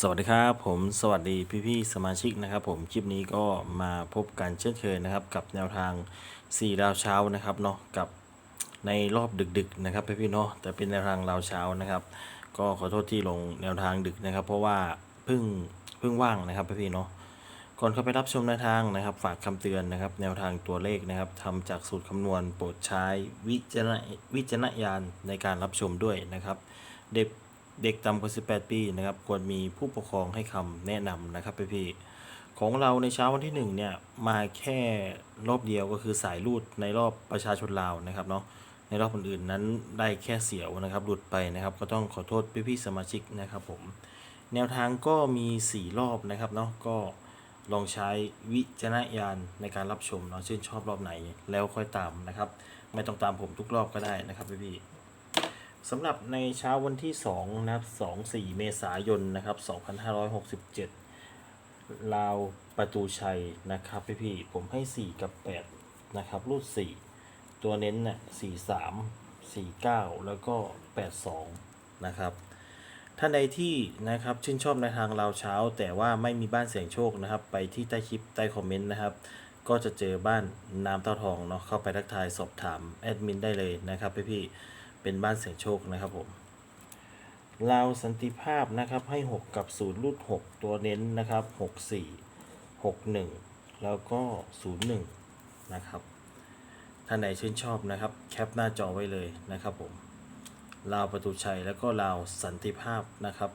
สวัสดีครับผมสวัสดีพี่ๆสมาชิกนะครับ ผมคลิปนี้ก็มาพบกันเช่นเคยนะครับ กับแนวทาง 4 ดาวเช้านะครับเนาะกับในรอบดึกๆนะครับพี่ๆเนาะแต่เป็นแนวทางดาวเช้านะครับ ก็ขอโทษที่ลงแนวทางดึกนะครับ เพราะว่าเพิ่งเพิ่งว่างนะครับพี่ๆเนาะก่อนเข้าไปรับชมแนวทางนะครับ ฝากคำเตือนนะครับ แนวทางตัวเลขนะครับทำจากสูตรคำนวณโปรดใช้วิจารณวิจารณญาณในการรับชมด้วยนะครับเด็ก เด็กต่ำกว่า 18 ปีนะครับควรมีผู้ปกครองให้คำแนะนำนะครับพี่ๆของเราในเช้าวันที่หนึ่งเนี่ยมาแค่รอบเดียวก็คือสายรูดในรอบประชาชนลาวนะครับเนาะในรอบอื่นๆนั้นได้แค่เสียวนะครับหลุดไปนะครับ ก็ต้องขอโทษพี่ๆสมาชิกนะครับผมแนวทางก็มี 4 รอบนะครับเนาะก็ลองใช้วิจารณญาณในการรับชมเนาะชื่นชอบรอบไหนแล้วค่อยตามนะครับ ไม่ต้องตามผมทุกรอบก็ได้นะครับพี่ๆ สำหรับในเช้าวันที่2นะครับ2 4 เมษายนนะครับ 2567 ลาวประตูชัยนะครับพี่พี่ผมให้ 4 กับ 8 นะครับ รูด 4 ตัวเน้นน่ะ43 49 แล้วก็ 82 นะครับ ท่านใดที่นะครับชื่นชอบในทางลาวเช้า แต่ว่าไม่มีบ้านเสียงโชคนะครับ ไปที่ใต้คลิปใต้คอมเมนต์นะครับ ก็จะเจอบ้านน้ำเต้าทองเนาะเข้าไปทักทายสอบถามแอดมินได้เลยนะครับพี่พี่ เป็นบ้านเสี่ยงโชคนะครับผมลาวสันติภาพนะครับให้ 6 กับ 0 รูด 6 ตัวเน้นนะครับ 64 61 แล้วก็ 01 นะครับ ท่านใดชื่นชอบนะครับ แคปหน้าจอไว้เลยนะครับผมลาวประตูชัยแล้วก็ลาวสันติภาพนะครับ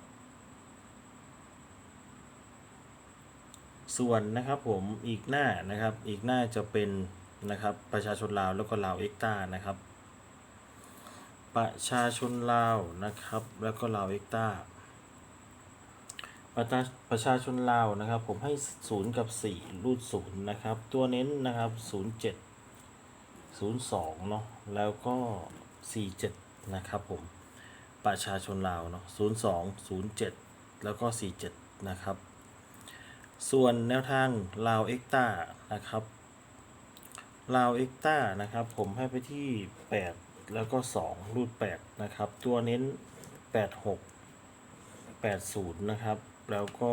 ส่วนนะครับผมอีกหน้านะครับอีกหน้าจะเป็นนะครับประชาชนลาวแล้วก็ลาวเอ็กต้านะครับ ประชาชนลาวนะครับ แล้วก็ลาวเอ็กตาประชาประชาชนลาวนะครับ ผมให้ศูนย์กับสี่รูดศูนย์นะครับ ตัวเน้นนะครับศูนย์เจ็ดศูนย์สองเนาะแล้วก็สี่เจ็ดนะครับผม ประชาชนลาวเนาะศูนย์สองศูนย์เจ็ดแล้วก็สี่เจ็ดนะครับ ส่วนแนวทางลาวเอ็กตานะครับลาวเอ็กตานะครับ ผมให้ไปที่ 8 แล้วก็ 2 รูด 8 นะครับ ตัวเน้น 86 80 นะครับ แล้วก็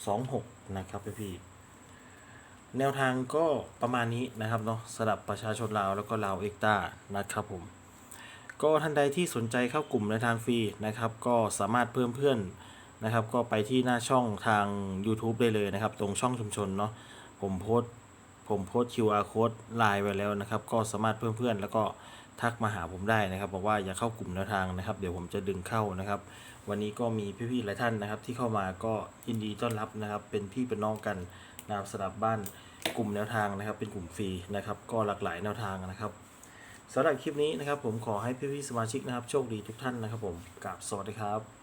26 นะครับพี่พี่แนวทางก็ประมาณนี้นะครับเนาะสำหรับประชาชนลาวแล้วก็ลาวเอ็กตานะครับผม ก็ท่านใดที่สนใจเข้ากลุ่มในทางฟรีนะครับ ก็สามารถเพิ่มเพื่อนนะครับ ก็ไปที่หน้าช่องทาง YouTube ได้เลยนะครับ ตรงช่องชุมชนเนาะผมโพสผมโพส QR code ไลน์ไว้แล้วนะครับ ก็สามารถเพิ่มเพื่อนแล้วก็ ทักมาหาผมได้นะครับ บอกว่าอยากเข้ากลุ่มแนวทางนะครับ เดี๋ยวผมจะดึงเข้านะครับ วันนี้ก็มีพี่ๆหลายท่านนะครับ ที่เข้ามาก็ยินดีต้อนรับนะครับ เป็นพี่เป็นน้องกันนะครับสำหรับบ้านกลุ่มแนวทางนะครับ เป็นกลุ่มฟรีนะครับ ก็หลากหลายแนวทางนะครับสำหรับคลิปนี้นะครับ ผมขอให้พี่ๆสมาชิกนะครับ โชคดีทุกท่านนะครับ ผมกับสวัสดีครับ